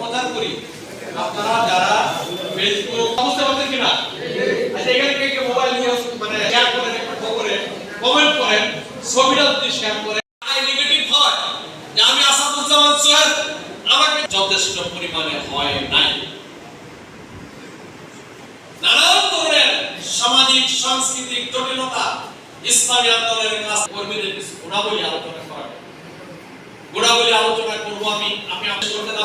প্রচার করি। আপনারা যারা ফেসবুক বুঝতে পারছেন কিনা? আচ্ছা এখানে কে কে মোবাইল নিয়ে মানে শেয়ার করেন একটু করেন কমেন্ট করেন ছবিটা যদি শেয়ার করেন। আই নেগেটিভ হয়। যে আমি আসাদুজ্জামান সোহেল আমাকে যথেষ্ট পরিমাণে হয় নাই। নানান ধরনের সামাজিক সাংস্কৃতিক জটিলতা ইসলামী আন্দোলনের কাজ কর্মীদের কিছু গুণাবলী আলোচনা করা। গুণাবলী আলোচনা করব আমি আমি আপনি করতে না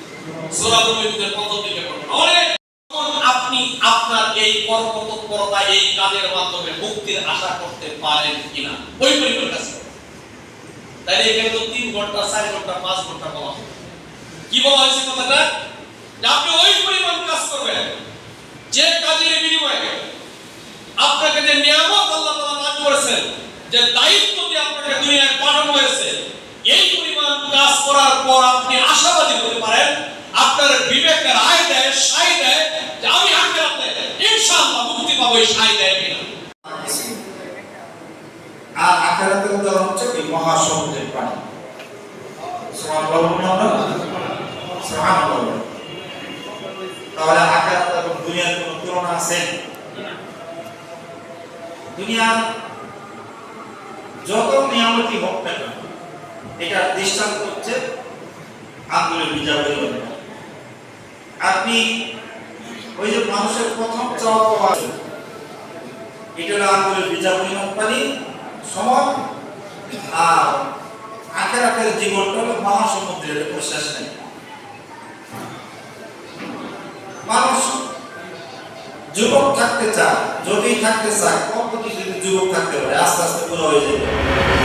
আপনি আপনার এই কর্মতৎপরতা, এই কাজের মাধ্যমে মুক্তির আশা করতে পারেন কিনা, ওই পরিমাণ করুন। তাইলে এখানে তো তিন ঘণ্টা, চার ঘণ্টা, পাঁচ ঘণ্টা বলা কি বলা হয়েছে কথাটা? আপনি ওই পরিমাণ কাজ করবেন, যে কাজের বিনিময়ে আপনাকে যে নিয়ামত আল্লাহ তাআলা দান করেছেন, যে দায়িত্ব দিয়ে আপনাকে দুনিয়ায় পাঠানো হয়েছে, এই পরিমাণ কাজ করার পর আপনি আশাবাদী হতে পারেন আপনার বিবেকের আয় দেয় সাই দেয় যে আমি আখেরাতে ইনশাআল্লাহ মুক্তি পাবো, এই সাই দেয় কিনা। আর আখেরাতের উদাহরণ হচ্ছে কি? মহাসমুদ্রের পানি। তাহলে আখেরাত এবং দুনিয়ার কোনো তুলনা আছে? দুনিয়ার যত নিয়ামতি হোক না কেন, এটার দৃষ্টান্ত হচ্ছে আঙ্গুলের বিজাবের আপনি ওই যে মানুষের প্রথম চাওয়া এটা আর আখের আখের জীবনটা হলো মহাসমুদ্রের শেষ নেই। মানুষ যুবক থাকতে চায়, যদি থাকতে চায় কত যদি যুবক থাকতে পারে, আস্তে আস্তে পুরো হয়ে যাবে।